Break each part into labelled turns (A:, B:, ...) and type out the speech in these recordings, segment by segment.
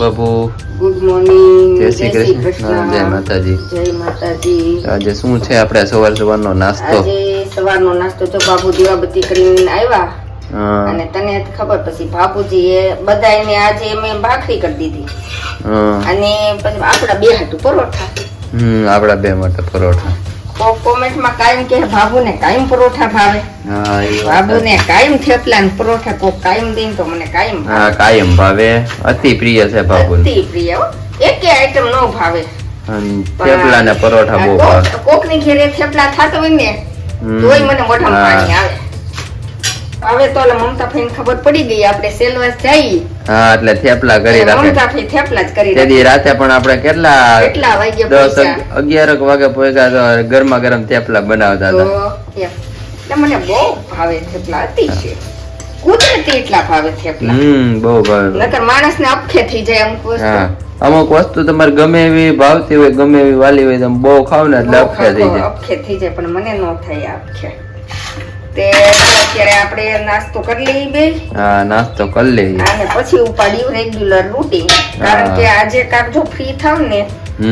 A: Babu.
B: Good morning
A: જય શ્રી કૃષ્ણ. જય માતાજી.
B: જય માતાજી.
A: આજે શું છે આપણે સવાર સવારનો નાસ્તો?
B: આજે સવારનો નાસ્તો તો બાબુ દીવાબત્તી કરીને આવ્યા. અને તને ખબર પછી બાપુજી એ બધા એને આજે મેં ભાખરી કરી દીધી. અને પછી આપડા બે હાટુ પરોઠા.
A: હમ આપડા બે માટે પરોઠા.
B: કોમેન્ટમાં કાયમ કે બાબુને કાયમ પરોઠા ભાવે. બાબુને કાયમ થેપલા ને પરોઠા કોક કાયમ દઈને તો મને કાયમ
A: હા કાયમ ભાવે. અતિ પ્રિય છે બાબુ
B: અતિ પ્રિય હો. એકે આઈટમ નો ભાવે.
A: થેપલા ને પરોઠા બહુ ભાવે
B: કોકની ઘેરે થેપલા થાતો હોય ને તોય મને મોઢામાં પાણી આવે. હવે તો મમતા ફઈને ખબર પડી ગઈ આપણે સેલવાસ જઈ
A: હા એટલે થેપલા કરી રાખે.
B: થેપલા જ કરી
A: તે રાતે પણ આપણે કેટલા દસ અગિયાર વાગે પહોંચ્યા તો ગરમા ગરમ થેપલા બનાવતા હતા.
B: મને બહુ ભાવે થેપલા અતિશય. કુદરતી એટલા ભાવે થેપલા.
A: હમ બહુ ભાવે.
B: નકર માણસને અપખે થઈ જાય અમુક વસ્તુ.
A: અમુક વસ્તુ તમારે ગમે એવી ભાવતી હોય ગમે એવી વાલી હોય તમે બહુ ખાવ ને એટલે
B: બહુ
A: અપખે થઈ જાય.
B: અપખે થઈ જાય પણ મને ન થાય અપખે. તે અત્યારે આપણે નાસ્તો કરી લઈએ બે
A: હા નાસ્તો કરી લઈએ.
B: અને પછી ઉપાડ્યું રેગ્યુલર રૂટીન કારણ કે આજે કાક જો ફ્રી થાવ ને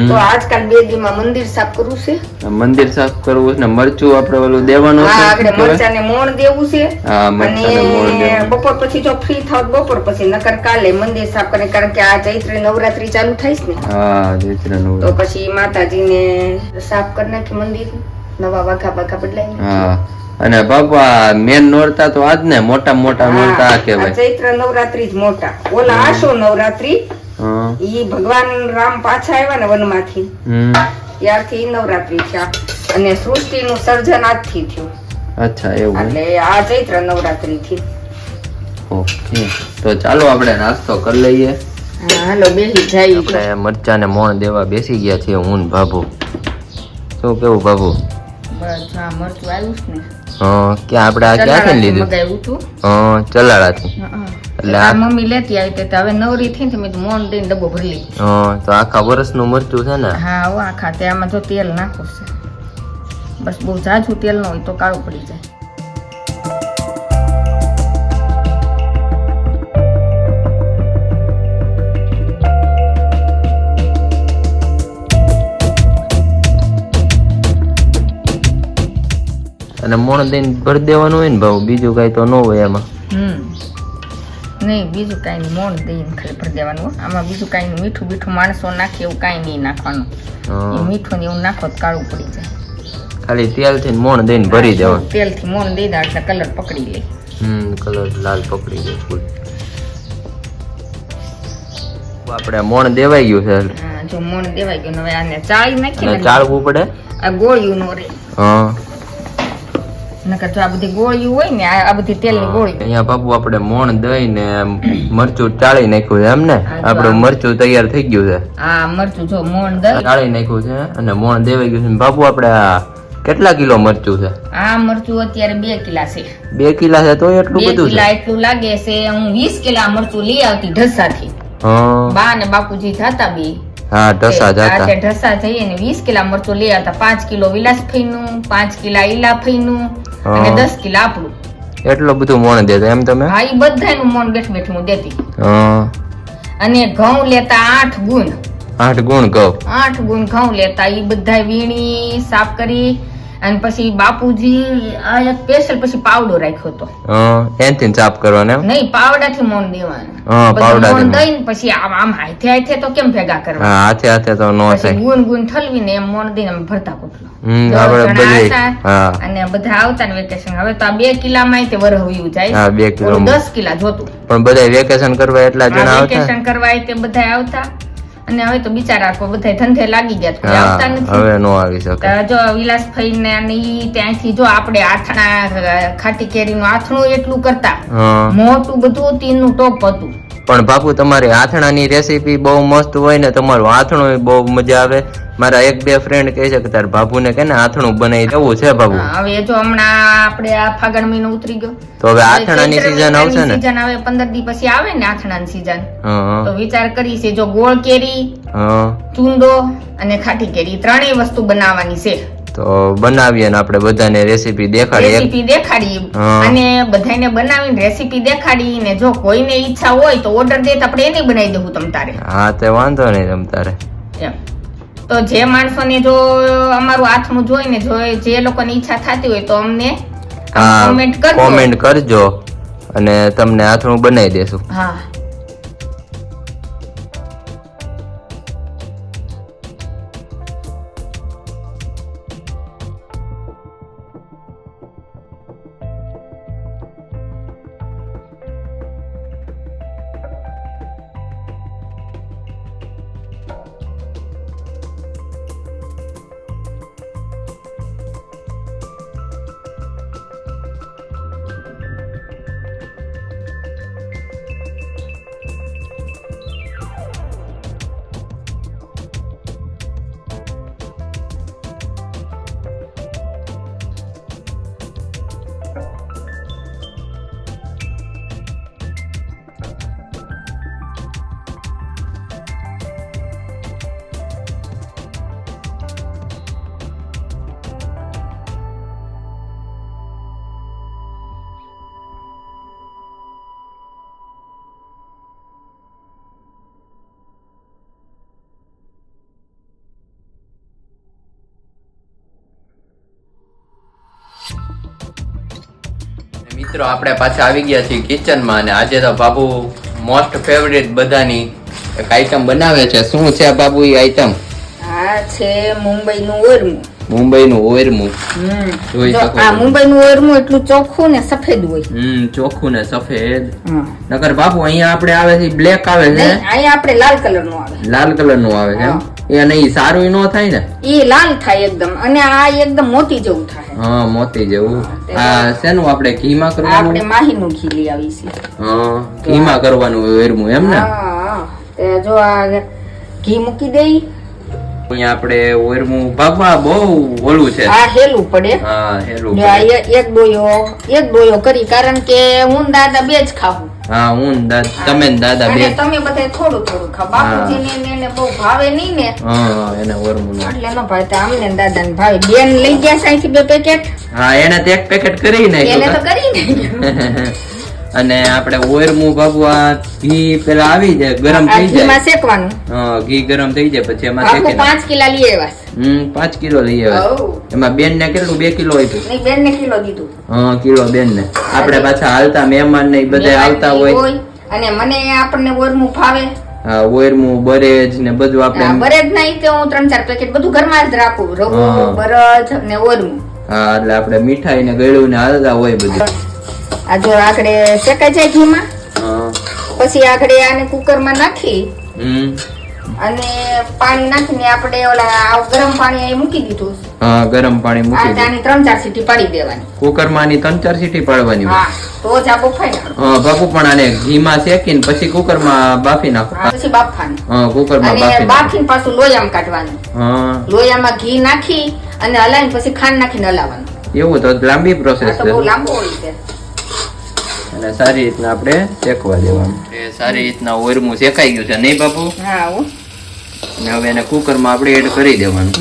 B: તો આજકાલ બે દીમાં મંદિર સાફ કરવું છે.
A: મંદિર સાફ કરવું છે ને મરચું આપણે ઓલું દેવાનું
B: હા
A: છે
B: આપણે મરચાને મોણ દેવું છે.
A: હા મરચાને મોણ
B: અને બપોર પછી જો ફ્રી થાવ બપોર પછી નકર કાલે મંદિર સાફ કરે કારણ કે આ ચૈત્ર નવરાત્રી ચાલુ થાય છે ને.
A: હા દૂસરાનું.
B: તો પછી માતાજીને સાફ કરી નાખી મંદિર નવા વાઘા બાઘા બદલાય
A: હા. અને બાપા મેન નોરતા તો આજ ને મોટા મોટા નોરતા આ કહેવાય.
B: ચૈત્ર નવરાત્રી જ મોટા. ઓલા આશો નવરાત્રી ઈ ભગવાન રામ પાછા આવ્યા ને વનમાંથી. ત્યારથી નવરાત્રી થયા. અને સૃષ્ટિનું સર્જન આજથી થયું.
A: અચ્છા એવું
B: એટલે આ ચૈત્ર નવરાત્રી થી.
A: ઓકે. તો ચાલો આપણે નાસ્તો કરી લઈએ.
B: હાલો બેસી જાય.
A: આપણે મરચાને મોણ દેવા બેસી ગયા છીએ હું ને બાબુ શું કેવું બાબુ
B: બસ આ મરચું આવ્યું ને.
A: ક્યાં આપણે આ ક્યાંથી લીધું? ચલાળાથી. એટલે
B: આ મમ્મી લેતી આવી તે હવે નવરી થઈ ને તો મેં મોન દઈને ડબ્બો ભરી લીધી
A: હા તો આખા વર્ષનું મરચું છે ને?
B: હા હો આખા. તે આમાં જો તેલ નાખો છે. બસ બહુ ઝાઝું તેલ ન હોય તો કાળું પડી જાય.
A: અને મોણ દઈને ભરી દેવાનું હોય ને ભાવ બીજું કઈ તો ન હોય એમાં
B: નહીં બીજું કાંઈ નહીં મોણ દઈને ખાલી ભરી દેવાનું આમાં બીજું કાંઈ મીઠું બીઠું માણસો નાખે એવું કાંઈ નહીં નાખવાનું. મીઠું ને એવું નાખો તો કાળું પડી જાય.
A: ખાલી તેલથી મોણ દઈને ભરી દેવાનું.
B: તેલથી મોણ દઈ દે એટલે કલર પકડી લે.
A: હમ કલર લાલ પકડી જાય ફૂલ. આપણે મોણ દેવાઈ ગયું છે.
B: જો મોણ દેવાઈ ગયું હવે આને ચાળી નાખી
A: ચાળવું પડે?
B: આ ગોળિયું નો રે.
A: હા.
B: નકર જો આ બધી ગોળિયું હોય ને આ બધી તેલની ગોળી.
A: અહીંયા બાપુ આપણે મોણ દઈને મરચું ચાળી નાખ્યું છે એમ ને? આપણું મરચું તૈયાર થઈ ગયું છે.
B: હા મરચું જો મોણ દઈ
A: ચાળી નાખ્યું છે અને મોણ દેવાઈ ગયું છે. બાપુ આપણે કેટલા કિલો મરચું છે?
B: આ મરચું અત્યારે બે કિલા છે.
A: બે કિલા છે તો એટલું બધું
B: કિલા એટલું લાગે છે. હું વીસ કિલા મરચું લઈ આવતી ઢસાથી.
A: હા.
B: બા ને બાપુજી જતા બી.
A: હા ઢસા જાતા.
B: ઢસા જઈએ ને વીસ કિલા મરચું લઈ આવતા. પાંચ કિલો વિલાસફઈનું પાંચ કિલા ઈલાફઈનું અને દસ કિલો આપણું.
A: એટલું બધું મોણ દેતા એમ તમે?
B: હા એ બધાનું મોન બેઠ બેઠ હું દેતી.
A: હા.
B: અને ઘઉં લેતા આઠ ગુણ.
A: આઠ ગુણ ઘઉં.
B: આઠ ગુણ ઘઉં લેતા એ બધા વીણી સાફ કરી અને પછી બાપુજી આ એક સ્પેશિયલ પછી પાવડો રાખ્યો હતો.
A: હા એનથી ચાપ કરવાનો એમ?
B: નહીં પાવડાથી મોણ દેવાનું.
A: હા, પાવડાથી
B: મોણ. દઈને પછી આમ આમ હાથે હાથે તો કેમ ભેગા કરવા
A: હા હાથે હાથે તો નો થાય.
B: ગુણ ગુણ ઠલવીને એમ મોન દઈને ભરતા પોટલો
A: હમ આપણે
B: જણા
A: હા.
B: અને બધા આવતા ને વેકેશન હવે તો આ બે કિલામાં તે વરહવ્યું જાય.
A: હા બે કિલો
B: ઓલું દસ કિલા જોતું.
A: પણ બધા વેકેશન કરવા એટલા જણા આવતા?
B: વેકેશન કરવા તે બધા આવતા. અને હવે તો બિચારા બધા ધંધે લાગી ગયા કોઈ આવતા નથી.
A: હવે નો આવી શકે.
B: જો વિલાસભાઈ ને અને ઈ ત્યાંથી જો આપણે આથણા ખાટી કેરી નું આથણું એટલું કરતા. મોટું બધું તીનનું ટોપ હતું.
A: પણ બાપુ તમારી આથણાની રેસીપી બહુ મસ્ત હોય ને તમારું આથણું બહુ મજા આવે. મારા એક બે ફ્રેન્ડ કહે છે કે તાર બાપુને કે ને આથણું બનાવી દેવું છે બાબુ?
B: હવે જો હમણાં આપણે આ ફાગણ મહિનો ઉતરી ગયો.
A: તો હવે આથણાની સીઝન આવશે ને?
B: સીઝન આવે પંદર દી પછી આવે ને આથણાની સીઝન તો વિચાર કરી છે જો ગોળ કેરી ચૂંદો અને ખાટી કેરી ત્રણેય વસ્તુ બનાવવાની છે.
A: તો બનાવીએ અને આપણે બધાને રેસીપી દેખાડી
B: રેસીપી દેખાડી અને બધાને બનાવીને રેસીપી દેખાડી ને જો કોઈને ઈચ્છા હોય તો ઓર્ડર દે તો આપણે એને બનાવી દેવું તમ તારે.
A: હા તે વાંધો નહીં તમ તારે.
B: એમ. તો જે માણસોને જો અમારું હાથનું જોઈને જો જે લોકોની ઈચ્છા થતી હોય તો અમને કોમેન્ટ કરજો.
A: કોમેન્ટ કરજો અને તમને હાથનું બનાવી દેશું.
B: હા.
A: મિત્રો આપણે પાછા આવી ગયા છીએ કિચનમાં અને આજે તો બાબુ મોસ્ટ ફેવરેટ બધાની એક આઈટમ બનાવે છે. શું છે બાબુ એ આઈટમ
B: આ છે મુંબઈનું ઓરમું.
A: મુંબઈનું ઓરમું. જોઈ શકો
B: આ
A: મુંબઈ
B: મુંબઈનું ઓરમું એટલું ચોખ્ખું ને સફેદ હોય.
A: હમ ચોખ્ખું ને સફેદ. નકર બાપુ અહીંયા આપણે આવે છે બ્લેક આવે છે
B: અહીંયા આપણે લાલ કલરનું આવે.
A: લાલ કલરનું આવે છે એમ? એ નહીં સારું નો થાય ને?
B: એ લાલ થાય એકદમ અને આ એકદમ મોતી જેવું થાય.
A: હા મોતી જેવું. આ શેનું આપણે ઘીમાં
B: આપણે માહીનું ઘી લઈ આવી છીએ.
A: હા ઘીમાં કરવાનું વેરમું એમ ને?
B: હા. જો આ ઘી મૂકી દઈ
A: અહીંયા આપણે વેરમું ભાગવા બહુ ઓલું છે.
B: આ હેલું પડે.
A: હા હેલું
B: એક બોયો એક બોયો કરી કારણ કે હું દાદા બે જ ખાવું.
A: હા હું દાદા તમે દાદા બે
B: તમે બધા થોડું થોડું ખાવ. બાપુજી ને એને બહુ ભાવે નહીં ને.
A: હા એને ઓરમું
B: એટલે ન ભાવે તો અમને ને દાદા ને ભાવે. બેન લઈ ગયા અહીંથી બે પેકેટ
A: હા એને તો એક પેકેટ કરી
B: એને તો
A: નાખ્યું
B: કરી
A: અને આપણે ઓયરમું બાબુ આ ઘી પેલા આવી જાય ગરમ થઈ જાય.
B: શેકવાનું?
A: હા ઘી ગરમ થઈ જાય પછી એમાં શેકી
B: પાંચ કિલા લઈ આવ્યા
A: હમ પાંચ કિલો લઈ
B: આવ્યા
A: એમાં બેન ને કેટલું? બે કિલો આપ્યું.
B: નહીં બેન ને કિલો દીધું
A: હા કિલો બેન ને આપણે પાછા હાલતા મહેમાન ને બધા આવતા હોય.
B: અને મને આપણને ઓયરમું ફાવે.
A: હા ઓયરમું બરેજ ને બધું આપણે
B: બરેજ નહીં તો હું ત્રણ ચાર પેકેટ બધું ઘરમાં જ રાખું. રવો બરજ ને ઓરમું.
A: હા એટલે આપણે મીઠાઈ ને ગળ્યું ને હાલતા હોય બધું.
B: આ જો આખડે શેકાઈ જાય ઘીમાં પછી આખડે આને કુકરમાં નાખી અને પાણી નાખીને આપણે ઓલા ગરમ પાણી અહીં મૂકી દીધું.
A: હા ગરમ પાણી મૂકી દે
B: ત્રણ ચાર સીટી પાડી દેવાની.
A: કુકરમાં આની ત્રણ ચાર સીટી પાડવાની
B: હા તો જ આ બફાઈ
A: હા બાપુ પણ આને ઘીમાં શેકીને પછી કુકરમાં બાફી નાખો.
B: પછી બાફવાનું.
A: હા
B: કુકરમાં
A: બાફી
B: બાફીને પાછું લોયામાં કાઢવાનું.
A: હા.
B: લોયામાં ઘી નાખી અને હલાવીને પછી ખાંડ નાખીને હલાવવાનું.
A: એવું તો લાંબી પ્રોસેસ છે
B: બહુ લાંબુ હોય છે.
A: અને સારી રીતના આપણે શેકવા દેવાનું. એ સારી રીતના ઓરમું શેકાઈ ગયું છે. નહીં બાપુ?
B: હા
A: અને હવે એને કુકરમાં આપણે એડ કરી દેવાનું.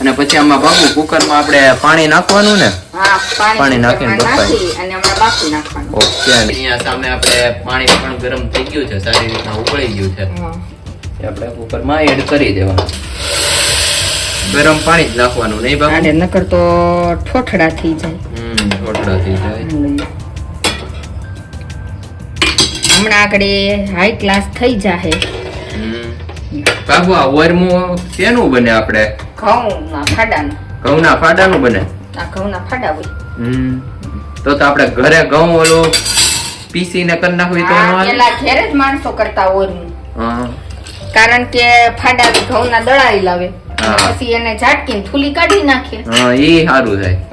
A: અને પછી આમાં બાપુ કુકરમાં આપણે પાણી નાખવાનું ને?
B: પાણી
A: પાણી નાખીને બફાય.
B: અને હમણાં બાફી નાખવાનું.
A: ઓકે. અહીંયા સામે આપણે પાણી પણ ગરમ થઈ ગયું છે. સારી રીતના ઉકળી ગયું છે. એ આપણે કુકરમાં એડ કરી દેવાનું. ગરમ પાણી જ નાખવાનું નહીં બાપુ?
B: નકર તો ઠોઠડા થઈ જાય.
A: હમ ઠોઠડા થઈ જાય.
B: હમણાં આગળ હાઈ ક્લાસ થઈ જાહે.
A: બાબુ આ વરમો શેનું બને આપણે
B: ઘઉંના ફાડાનું.
A: ઘઉંના ફાડાનું બને?
B: આ ઘઉંના ફાડા હોય.
A: હમ. તો તો આપણે ઘરે ઘઉં ઓલો પીસીને કરી નાખવી તો
B: પેલા ઘેર જ માણસો કરતા
A: હા.
B: કારણ કે ફાડા ઘઉંના દળાવી લાવે. પછી એને ઝાટકીને થૂલી કાઢી નાખે.
A: હા ઈ સારું થાય.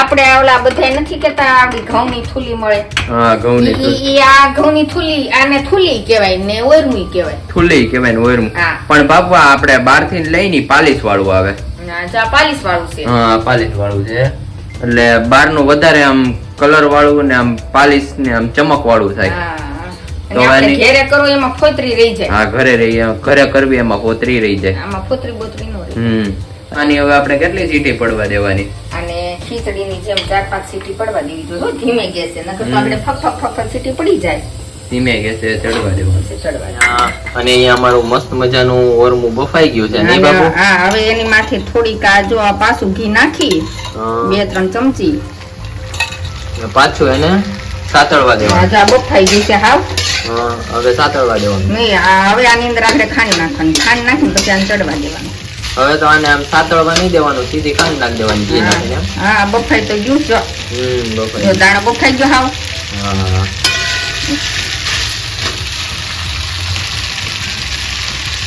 B: આપણે ઓલા બધા નથી કેતા આપડી ઘઉંની થૂલી મળે.
A: હા ઘઉંની
B: ઈ- આ ઘઉંની થૂલી આને થૂલી કહેવાય ને ઓરમી કહેવાય.
A: થુલી કહેવાય ને ઓરમી. પણ બાપુ આપણે બારથી લઈને પાલિશ વાળું આવે.
B: પાલીસ વાળું છે.
A: હા પાલિશ વાળું છે. એટલે બારનું વધારે આમ કલર વાળું ને આમ પાલિશ ને આમ ચમક વાળું થાય. તો આની-
B: ઘેરે કરો એમાં ફોતરી રહી જાય.
A: હા ઘરે રહી ઘરે કરવી એમાં હોતરી રહી જાય.
B: આમાં ફોતરી બોતરી નો રહી.
A: હમ. આની હવે આપણે કેટલી સીટી પડવા દેવાની?
B: અને ખીચડીની જેમ ચાર પાંચ સીટી પડવા દેવી જોઈએ. ધીમે ગેસે નકર તો આપણે ફક ફક ફક ફક સીટી પડી જાય.
A: ધીમે ગેસે ચડવા દેવાનું. અને અહીંયા અમારું મસ્ત મજાનું ઓરમું બફાઈ ગયું છે બાપુ?
B: હા હવે એની માથે થોડીક આ જો આ પાછું ઘી નાખી બે ત્રણ ચમચી.
A: પાછું એને સાતળવા દેવાનું.
B: આ બફાઈ ગયું છે હાવ.
A: હવે સાતળવા દેવાનું.
B: નહીં આ હવે આની અંદર આપણે ખાંડ નાખવાની. ખાંડ નાખીને પછી આને ચડવા દેવાનું.
A: હવે તો આને આમ સાતળવા નહીં દેવાનું સીધી ખાંડ નાખી દેવાની ઘી નાખીને
B: હા બફાઈ તો ગયું જો
A: હમ બફાઈ.
B: દાણા બફાઈ ગયો હાવ.
A: હા.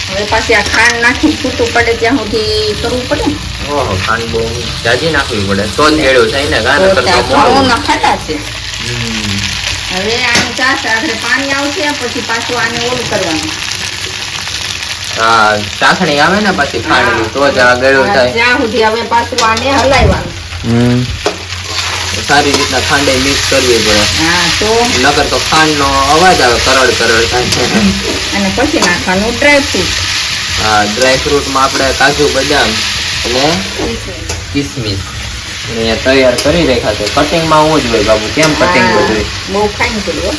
B: હવે પાછી આ ખાંડ નાખી છૂટું પડે ત્યાં સુધી કરવું પડે.
A: ઓહો ખાંડ બહુ જાજી નાખવી પડે. તો જ ગેળું થાય ને ગાના કરતા
B: ઘઉં છે. હવે આની સાથે આપણે પાણી આવશે પછી પાછું આને ઓલું કરવાનું.
A: હા ચાસણી આવે ને પછી ખાંડની તો જ આ ગળ્યું થાય.
B: ત્યાં સુધી હવે પાછું આને હલાવવાનું
A: હમ. સારી રીતના ખાંડે મિક્સ કરવી જોઈએ
B: હા તો?
A: નકર તો ખાંડનો અવાજ આવે કરડ કરડ થાય.
B: અને પછી નાખવાનું ડ્રાય ફ્રૂટ
A: હા ડ્રાય ફ્રૂટમાં આપણે કાજુ બદામ અને કિસમિસ. અહીંયા તૈયાર કરી રાખ્યા છે. કટિંગમાં હું જ હોય બાબુ. કેમ કટિંગ બધું?
B: બહુ ફાઇન કર્યું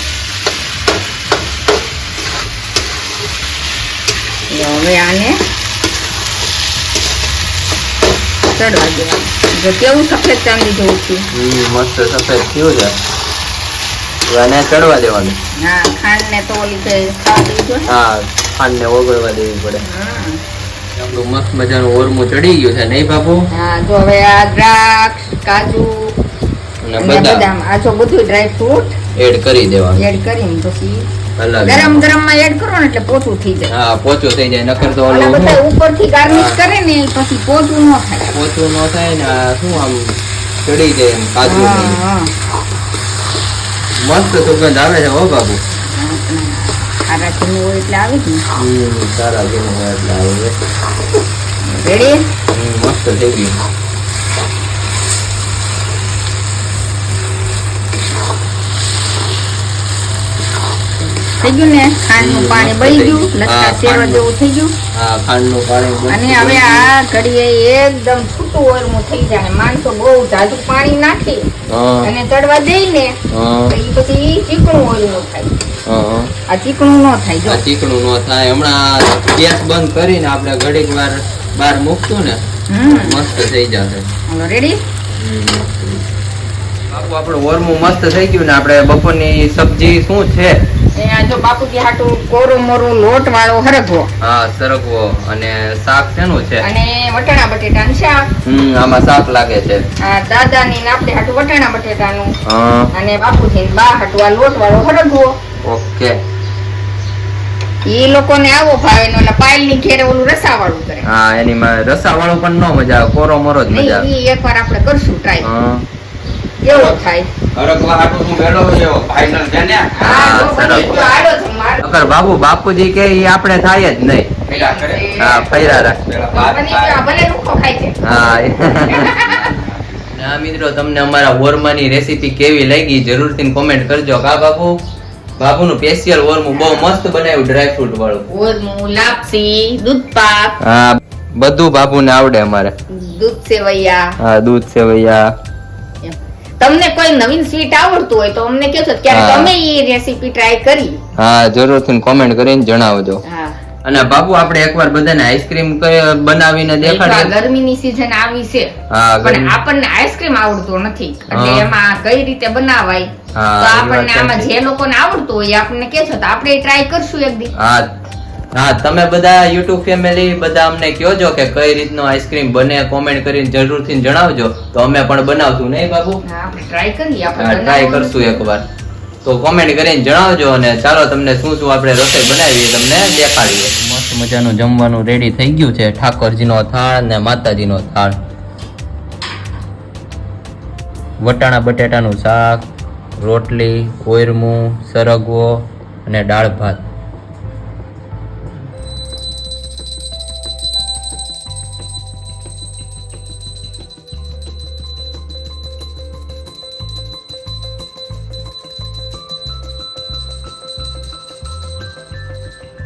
B: હવે આને ચડવા દેવાનું. જો કેવું સફેદ ચાંદી જેવું થયું.
A: મસ્ત સફેદ થયું છે. આને ચડવા દેવાનું.
B: હા ખાંડ ને તો ઓલી કે ખાવા દેવી જોઈએ
A: હા ખાંડને ઓગળવા દેવી પડે.
B: હા.
A: આપણું મસ્ત મજાનું ઓરમું ચડી ગયું છે નહીં બાપુ?
B: હા હવે આ દ્રાક્ષ કાજુ
A: અને
B: અને
A: બદામ.
B: બદામ આ જો બધું ડ્રાય ફ્રૂટ
A: એડ કરી દેવાનું.
B: એડ કરીને પછી ગરમ ગરમમાં એડ કરો ને એટલે પોચું થઈ જાય.
A: હા પોચું થઈ જાય નકર તો ઓલું
B: બધા ઉપરથી ગાર્નિશ કરે ને પછી પોચું ન થાય.
A: પોચું ન થાય ને શું આમ ચડી જાય એમ કાજુ. મસ્ત સુગંધ આવે છે હો બાબુ
B: ખારા ઘીનું હોય એટલે આવે ને.
A: સારા ઘીનું હોય એટલે આવે. છે.
B: રેડી
A: મસ્ત થઈ ગયું.
B: થઈ ગયું ને? ખાંડનું પાણી બળી ગયું
A: ગયું.
B: લસકા શેરવા જેવું થઈ ગયું.
A: હા ખાંડનું પાણી
B: અને હવે આ ઘડીએ એકદમ છૂટું ઓરમું થઈ જાય માણસો બહુ જાજુ પાણી નાખી અને ચડવા દે ને તો ઈ પછી ચીકણું ઓરમું થાય. આ ચીકણું ન થાય જો.
A: ચીકણું ન થાય. હમણાં ગેસ બંધ કરીને આપણે ઘડીક વાર બહાર મૂકશું ને મસ્ત થઈ જશે.
B: રેડી
A: બાપુ આપણું ઓરમું મસ્ત થઈ ગયું ને આપણે બપોરની સબ્જી શું છે?
B: જો બાપુજી હાટું કોરું મોરું લોટ વાળો હરગવો.
A: હા સરગવો અને શાક શેનું છે?
B: અને વટાણા બટેટાનું શાક.
A: હમ આમાં શાક લાગે છે.
B: આ દાદાની ને આપણે હાટું વટાણા બટેટાનું. અને બાપુજી બા હાટું આ લોટ વાળો હરગવો.
A: ઓકે.
B: ઈ લોકોને આવો ભાવે ને ઓલા પાયલની ઘેરે ઓલું રસા વાળું કરે.
A: હા એની માં રસા વાળું પણ ન મજા આવે કોરો મોરો જ મજા આવે.
B: એકવાર આપણે કરશું ટ્રાય કેવો થાય?
A: ને. નકર બાબુ બાપુજી કે આપણે થાય જ નહીં. હા ફૈરા રાખ હા ના મિત્રો તમને અમારા વોરમાની રેસીપી કેવી લાગી જરૂરથી કોમેન્ટ કરજો. કા બાપુ બાપુનું સ્પેશિયલ ઓરમું બહુ મસ્ત બનાવ્યું ડ્રાય ફ્રૂટ વાળું.
B: ઓરમું લાપસી દૂધ પાક.
A: હા બધું બાપુને આવડે અમારે.
B: દૂધ સેવૈયા.
A: હા દૂધ સેવૈયા.
B: તમને કોઈ નવીન સ્વીટ આવડતું હોય તો અમને કહેજો ક્યારે
A: હા.
B: તમે એ રેસીપી ટ્રાય કરી.
A: હા જરૂરથી કોમેન્ટ કરીને જણાવજો.
B: હા.
A: અને બાપુ આપણે એકવાર બધાને આઈસ્ક્રીમ બનાવીને દેખાડીએ.
B: ગરમીની સીઝન આવી છે.
A: હા
B: પણ
A: ગરમી-
B: આપણને આઈસ્ક્રીમ આવડતો નથી. એટલે
A: હા.
B: એમાં કઈ રીતે બનાવાય?
A: હા,
B: તો આપણને આમાં
A: સાચી.
B: જે લોકોને આવડતું હોય એ આપણને કહેજો. તો આપણે ટ્રાય કરશું એક દી.
A: હા. હા તમે બધા યુટ્યુબ ફેમિલી બધા અમને કહેજો કે કઈ રીતનો આઈસ્ક્રીમ બને કોમેન્ટ કરીને જરૂરથી જણાવજો. તો અમે પણ બનાવશું નહીં બાબુ?
B: હા, ટ્રાય કરીએ આપણે
A: ટ્રાય કરશું એકવાર. તો કોમેન્ટ કરીને જણાવજો અને ચાલો તમને શું શું આપણે રસોઈ બનાવીએ તમને દેખાડીએ. મસ્ત મજાનું જમવાનું રેડી થઈ ગયું છે ઠાકોરજીનો થાળ ને માતાજીનો થાળ. વટાણા બટેટાનું શાક રોટલી કોયરમું સરગવો અને દાળ ભાત.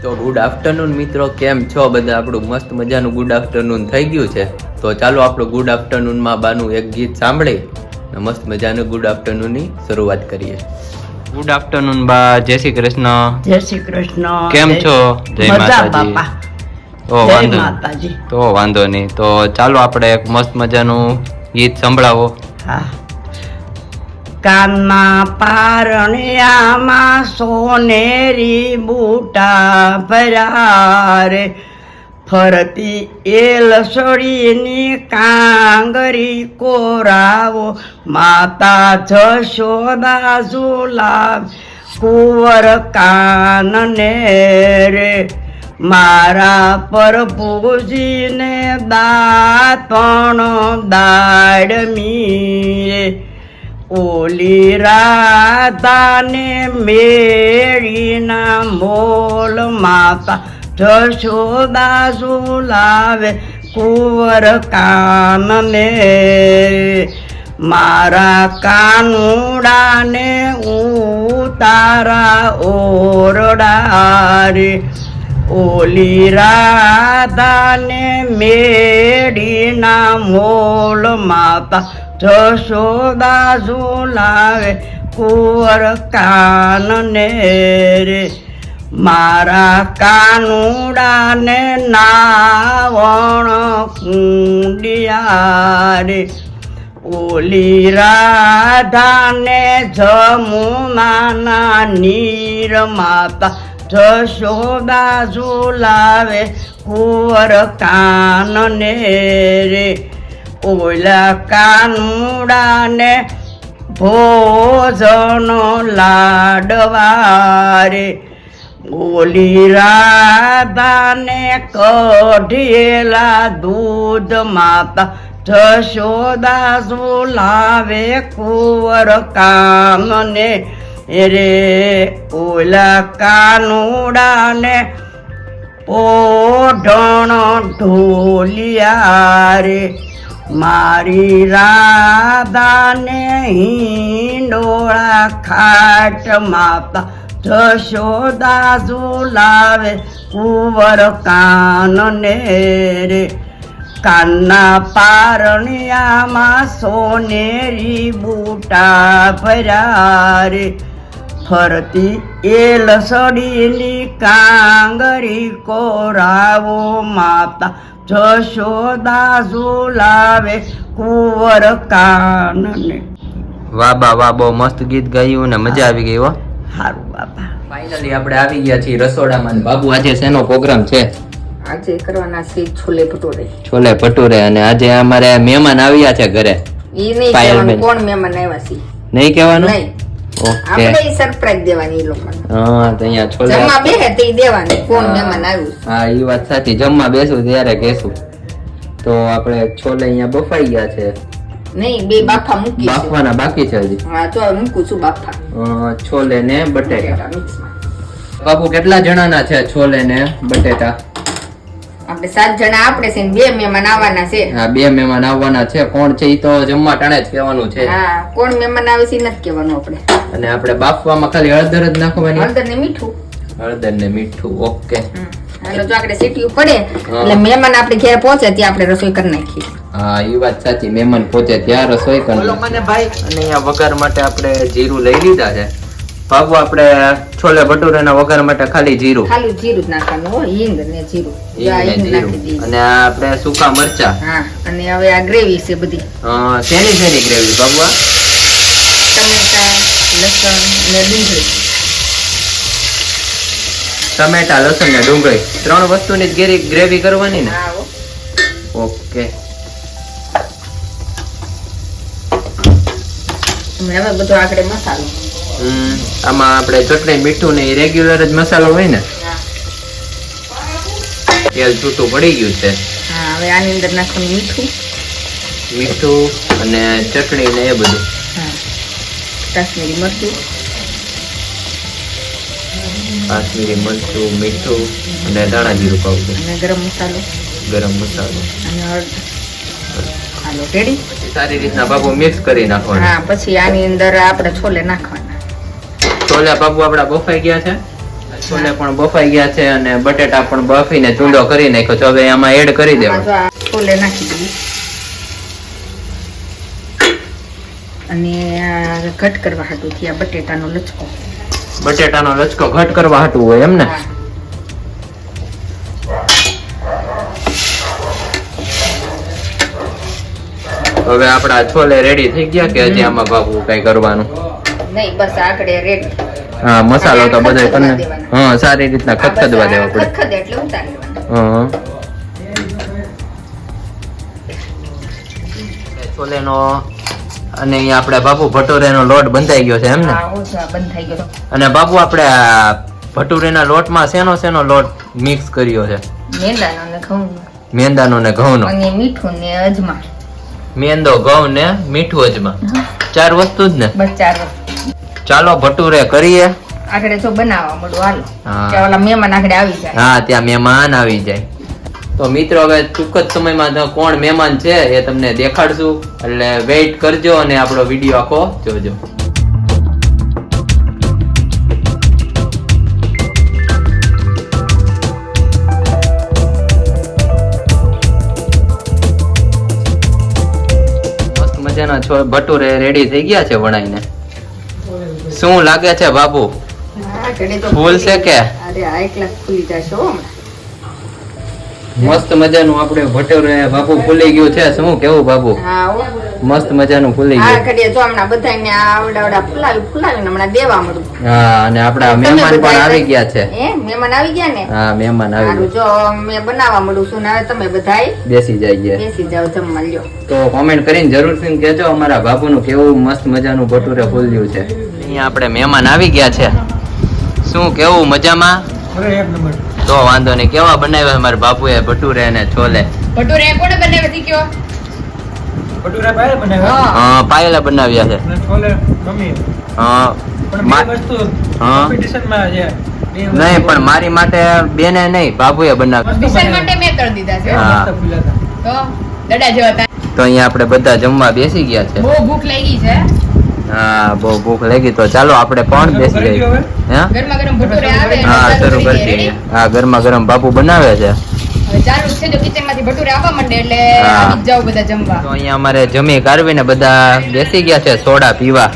A: તો ગુડ આફ્ટરનૂન મિત્રો કેમ છો? બધા આપણું મસ્ત મજાનું ગુડ આફ્ટરનૂન થઈ ગયું છે. તો ચાલો આપણું ગુડ આફ્ટરનૂનમાં બાનું એક ગીત સાંભળી અને મસ્ત મજાનું ગુડ આફ્ટરનૂનની શરૂઆત કરીએ. ગુડ આફ્ટરનૂન બા જય શ્રી કૃષ્ણ.
C: જય શ્રી કૃષ્ણ.
A: કેમ છો? જય માતાજી.
C: તો
A: ઓ વાંધો નહીં. તો વાંધો નહીં. તો ચાલો આપણે એક મસ્ત મજાનું ગીત સંભળાવો.
C: હા. કાનમાં પારણિયામાં સોનેરી બૂટા ભર્યા ફરતી ફરતી એલસડીની કાંગરી કોરાવો. માતા જશોદા ઝુલા કુંવર કાનને રે. મારા પ્રભુજીને દાતણ દાડમી ઓલી રાધાને મેળીના મોલ માતા જશોદા ઝુલાવે કુંવર કાનને. મારા કાનુડાને ઉતારા ઓરડા રે ઓલી રાધાને મેડીના મોલ માતા જશોદા ઝુલાવે કુંવર કાનને રે, મારા કાનુડાને નાવણ કુંડિયા રે. ઓલી રાધાને જમુનાના નીર માતા જશોદા ઝુલાવે કુંવર કાનને રે ઓલા કાનુડાને ભોજન લાડવારે. ઓલી રાધાને કઢેલા દૂધ માતા જશોદા લાવે કુંવર કામને. રે ઓલા કાનુડાને ઓઢણ ઢોલિયા રે મારી રાધાને હિંડોળા ખાટ માતા જશોદા ઝુલાવે કુંવર કાનને રે. કાનના પારણિયામાં સોનેરી બૂટા ભર્યા રે. ફરતી એ લસડીની કાંગરી કોરાવો માતા જશોદા ઝુલાવે કુંવર કાનને.
A: વાહ બા વાહ બહુ મસ્ત ગીત ગાયું ને મજા આવી ગઈ હો.
C: સારું બાપા.
A: ફાઇનલી આપણે આવી ગયા છીએ રસોડામાં બાબુ આજે શેનો પ્રોગ્રામ છે?
B: આજે કરવાના છે છોલે ભટુરે.
A: છોલે ભટુરે અને આજે અમારે મહેમાન આવ્યા છે ઘરે.
B: ઈ નહીં કોણ મહેમાન આવ્યા છે?
A: નહીં કહેવાનું?
B: નહીં.
A: ઓકે
B: આપણે સરપ્રાઈઝ દેવાની લોકોને.
A: હા તો અહીંયા છોલે
B: જમવા બેહે તે દેવાની કોણ. મહેમાન આવ્યું.
A: હા એ વાત સાચી જમવા બેસું ત્યારે કહેશું તો આપણે છોલે અહીંયા બફાઈ ગયા છે.
B: નહીં બે બાફા મૂકી
A: બાફવાના બાકી છે હજી.
B: હા તો મૂકું છું બાફા.
A: છોલે ને બટેટા. બાપુ કેટલા જણાના છે છોલે ને બટેટા?
B: આપણે સાત જણા આપણે છે બે મહેમાન આવવાના છે.
A: હા બે મહેમાન આવવાના છે. કોણ છે એ તો જમવા ટાણે જ કહેવાનું છે.
B: હા કોણ મહેમાન આવે છે ઈ નથી કહેવાનું આપણે.
A: અને આપણે બાફવામાં ખાલી હળદર જ નાખવાની?
B: હળદર ને મીઠું.
A: હળદર ને મીઠું ઓકે.
B: હાલો જો આપણે સીટી પડે એટલે મહેમાન આપણે ઘેર પહોંચે ત્યાં આપણે રસોઈ કરી નાખીએ.
A: હા એ વાત સાચી. મહેમાન પહોંચે ત્યાં રસોઈ કરી ભાઈ. અને અહીંયા વઘાર માટે આપણે જીરું લઈ લીધા છે. બાબુ આપણે છોલે ભટુરેના વઘાર માટે ખાલી જીરું.
B: ખાલી જીરું જ નાખવાનું હો હિંગ ને જીરું.
A: અને આપણે સૂકા મરચા.
B: હા અને હવે આ ગ્રેવી છે બધી.
A: હા શેની શેની ગ્રેવી બાબુ
B: ટમેટા લસણ ને ડુંગળી.
A: ટમેટા લસણ ને ડુંગળી. ત્રણ વસ્તુની જ ગેરી ગ્રેવી કરવાની ને? ઓકે.
B: હવે બધો આગળ મસાલો.
A: આમાં આપણે ચટણી મીઠું ને રેગ્યુલર જ મસાલો હોય ને? તેલ છૂટું પડી ગયું છે.
B: હા હવે આની અંદર નાખવાનું મીઠું.
A: મીઠું અને ચટણી ને એ બધું.
B: હા. કાશ્મીરી મરચું.
A: કાશ્મીરી મરચું મીઠું અને ધાણા જીરું પાવડર.
B: અને ગરમ મસાલો.
A: ગરમ મસાલો.
B: અને હળદર હાલો રેડી
A: સારી રીતના બાબો મિક્સ કરી નાખવાનું.
B: હા પછી આની અંદર આપણે છોલે નાખવાના.
A: છોલે બાબુ આપડા બફાઈ ગયા છે. છોલે પણ બફાઈ ગયા છે અને બટેટા પણ બફીને ચૂંડો કરી નાખ્યો છે. હવે આમાં એડ કરી
B: દેવા
A: દેવાનો.
B: છોલે નાખી દઈએ અને આ ઘટ કરવા હાટું થી આ બટેટાનો લચકો.
A: બટેટાનો લચકો ઘટ કરવા હાટું હોય એમ ને? હવે આપડા છોલે રેડી થઈ ગયા કે હજી આમાં બાપુ કઈ કરવાનું?
B: નહીં બસ આકડે રેડી.
A: હા મસાલો તો
B: બધાય
A: તમને હા સારી રીતના ખદખદવા દેવા પડે.
B: ખદખદે એટલે ઉતારી લેવાના
A: હા છોલેનો અને અહીંયા આપણે બાપુ ભટુરેનો લોટ બંધાઈ ગયો છે એમ ને?
B: ગયો.
A: અને બાપુ આપણે ભટુરેના લોટમાં શેનો શેનો લોટ મિક્સ કર્યો છે?
B: મેંદાનો ને ઘઉંનો.
A: મેંદાનો ને ઘઉંનો.
B: અને મીઠું ને અજમા.
A: મેંદો ઘઉં ને મીઠું અજમા. ચાર વસ્તુ જ ને?
B: બસ ચાર વસ્તુ.
A: ચાલો ભટુરે કરીએ.
B: આખડે તો બનાવવા મળું હાલો. ઓલા મહેમાન આખડે આવી જાય.
A: હા ત્યાં મહેમાન આવી જાય. તો મિત્રો હવે ટૂંક જ સમયમાં કોણ મહેમાન છે એ તમને દેખાડશું. એટલે વેઇટ કરજો અને આપણો વીડિયો આખો જોજો. મજાના છો. ભટુરે રેડી થઈ ગયા છે વણાઈને? શું લાગે છે બાબુ? ફૂલ છે કે?
B: અરે આ એકલા ખુલી જશે હો.
A: મસ્ત મજાનું આપણે ભટેર બાપુ ફૂલી ગયું છે. શું કેવું
B: બાપુ
A: મસ્ત મજાનું ફૂલી ગયું.
B: ઘડીએ જો હમણાં બધાને આવડા આવડા ફૂલાવી ફૂલાવીને હમણાં દેવા મળું.
A: હા અને આપણા મહેમાન પણ આવી ગયા છે.
B: હે મહેમાન આવી ગયા ને?
A: હા મહેમાન આવી
B: જો મેં બનાવવા મળું છું ને તમે બધાય
A: બેસી જઈએ
B: બેસી જાવ જમવા લ્યો.
A: તો કોમેન્ટ કરીને જરૂરથી કહેજો અમારા બાપુનું કેવું મસ્ત મજાનું ભટુરે ફૂલ્યું છે. અહીંયા આપણે મહેમાન આવી ગયા છે. શું કેવું મજામાં? તો વાંધો નહીં. કેવા બનાવ્યા અમારા બાપુએ? ભટુરે અને છોલે.
B: ભટુરે કોણે બનાવ્યા થી કયો?
D: ભટુરા ભાઈ બનાવ્યા?
B: હા.
A: પાયલા પાયેલા બનાવ્યા છે.
D: અને છોલે મમ્મી
A: હા
D: પણ
A: મા-
D: વસ્તુ
A: હા.
D: કોમ્પિટિશનમાં છે.
A: નહીં પણ મારી માટે બેને નહીં બાબુએ બનાવ્યા.
D: કોમ્પિટિશન
B: માટે મેં કરી દીધા છે.
A: હા.
B: તો દડા જેવા
A: તો અહીંયા આપણે બધા જમવા બેસી ગયા છે.
B: બહુ ભૂખ લાગી છે.
A: હા બહુ ભૂખ લાગી તો ચાલો આપણે પણ બેસી જઈએ. હે? શરૂ
B: કરી દઈએ.
A: હા ગરમા ગરમ બાપુ બનાવે છે.
B: હવે ચાલુ જ છે જો કિચનમાંથી ભટુરે આવવા માંડે એટલે
A: હા.
B: આવી જ જાઓ બધા જમવા.
A: તો અહીંયા અમારે જમી કાઢવીને બધા બેસી ગયા છે સોડા પીવા.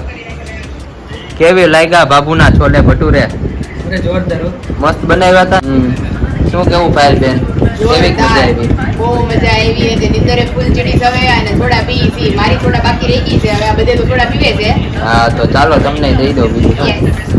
A: કેવી લાગ્યા બાબુના છોલે ભટુરે?
D: અરે જોરદાર હો.
A: મસ્ત બનાવ્યા હતા? શું કેવું પાયલ બેન?
B: બહુ મજા આવી છે નિંદરે ફૂલ ચડી અને થોડા પી મારી થોડા બાકી રહી ગઈ છે. હવે આ બધે તો થોડા પીવે છે.
A: હા તો ચાલો તમને દઈ દો બીજું.